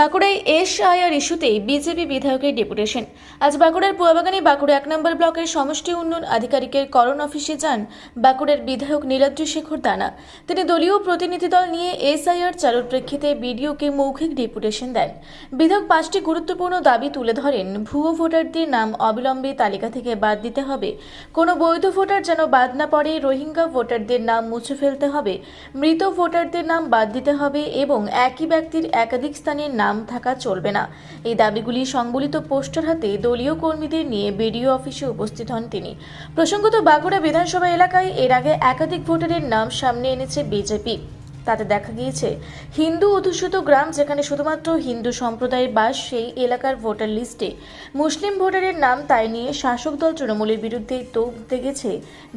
বাঁকুড়ায় এসআইআর ইস্যুতে বিজেপি বিধায়কের ডেপুটেশন। আজ বাঁকুড়ার পুয়াবাগানে বাঁকুড়া এক নম্বর ব্লকের সমষ্টি উন্নয়ন আধিকারিকের করণ অফিসে যান বাঁকুড়ার বিধায়ক নীলাদ্রি শেখর দানা। তিনি দলীয় প্রতিনিধি দল নিয়ে এসআইআর চালুর প্রেক্ষিতে বিডিওকে মৌখিক ডেপুটেশন দেন। বিধায়ক পাঁচটি গুরুত্বপূর্ণ দাবি তুলে ধরেন, ভুয়ো ভোটারদের নাম অবিলম্বে তালিকা থেকে বাদ দিতে হবে। কোনো বৈধ ভোটার যেন বাদ না পড়ে, রোহিঙ্গা ভোটারদের নাম মুছে ফেলতে হবে, মৃত ভোটারদের নাম বাদ দিতে হবে এবং একই ব্যক্তির একাধিক স্থানের নাম থাকা চলবে না। এই দাবিগুলি সংবলিত পোস্টার হাতে দলীয় কর্মীদের নিয়ে বিডিও অফিসে উপস্থিত হন তিনি। প্রসঙ্গত, বাঁকুড়া বিধানসভা এলাকায় এর আগে একাধিক ভোটারের নাম সামনে এনেছে বিজেপি। তাতে দেখা গিয়েছে, হিন্দু অধ্যুষিত গ্রাম যেখানে শুধুমাত্র হিন্দু সম্প্রদায়ের বাস, সেই এলাকার ভোটার লিস্টে মুসলিম ভোটারের নাম তাই নিয়ে শাসক দল তৃণমূলের বিরুদ্ধে তোপ দেখেছে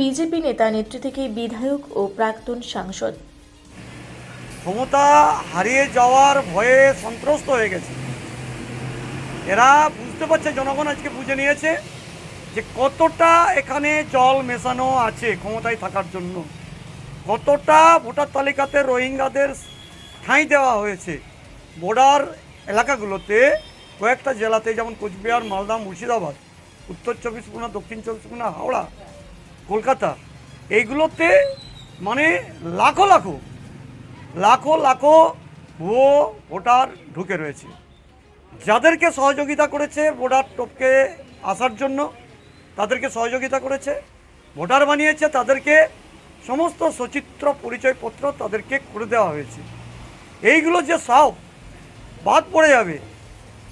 বিজেপি নেতা নেত্রী থেকে বিধায়ক ও প্রাক্তন সাংসদ। ক্ষমতা হারিয়ে যাওয়ার ভয়ে সন্ত্রস্ত হয়ে গেছে। এরা বুঝতে পারছে, জনগণ আজকে বুঝে নিয়েছে যে কতটা এখানে জল মেশানো আছে ক্ষমতায় থাকার জন্য। কতটা ভোটার তালিকাতে রোহিঙ্গাদের ঠাঁই দেওয়া হয়েছে। বর্ডার এলাকাগুলোতে কয়েকটা জেলাতে, যেমন কোচবিহার, মালদা, মুর্শিদাবাদ, উত্তর চব্বিশ পরগনা, দক্ষিণ চব্বিশ পরগনা, হাওড়া, কলকাতা, এইগুলোতে মানে লাখো লাখো লাখো লাখো ভুয়ো ভোটার ঢুকে রয়েছে। যাদেরকে সহযোগিতা করেছে ভোটার টপকে আসার জন্য, তাদেরকে সহযোগিতা করেছে, ভোটার বানিয়েছে, তাদেরকে সমস্ত সচিত্র, পরিচয়পত্র তাদেরকে করে দেওয়া হয়েছে। এইগুলো যে সব বাদ পড়ে যাবে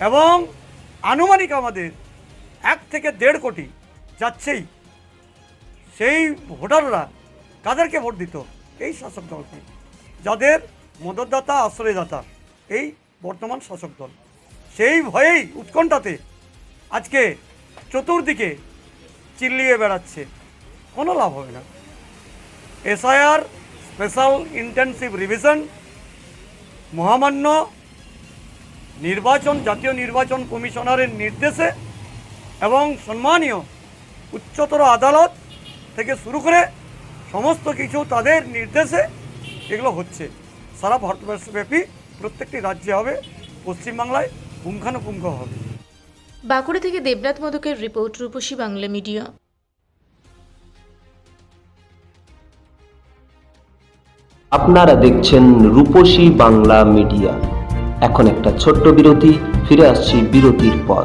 এবং আনুমানিক আমাদের এক থেকে দেড় কোটি যাচ্ছেই। সেই ভোটাররা কাদেরকে ভোট দিত? এই শাসক দলকে। যাদের মদতদাতা, আশ্রয়দাতা, এই বর্তমান শাসক দল। সেই ভয়েই উৎকণ্ঠাতে আজকে চতুর্দিকে চিল্লিয়ে বেড়াচ্ছে। কোনো লাভ হবে না। এসআইআর স্পেশাল ইন্টেনসিভ রিভিশন, মহামান্য নির্বাচন, জাতীয় নির্বাচন কমিশনারের নির্দেশে এবং সম্মানীয় উচ্চতর আদালত থেকে শুরু করে সমস্ত কিছু তাদের নির্দেশে এগুলো হচ্ছে। সারা ভারতবর্ষব্যাপী প্রত্যেকটি রাজ্যে হবে পশ্চিমবাংলায় পুঙ্খানুপুঙ্খ হবে। বাঁকুড়া থেকে দেবনাথ মোদকের রিপোর্ট রূপসী বাংলা মিডিয়া। আপনারা দেখছেন রূপসী বাংলা মিডিয়া। এখন একটা ছোট্ট বিরতি ফিরে আসছি বিরতির পর।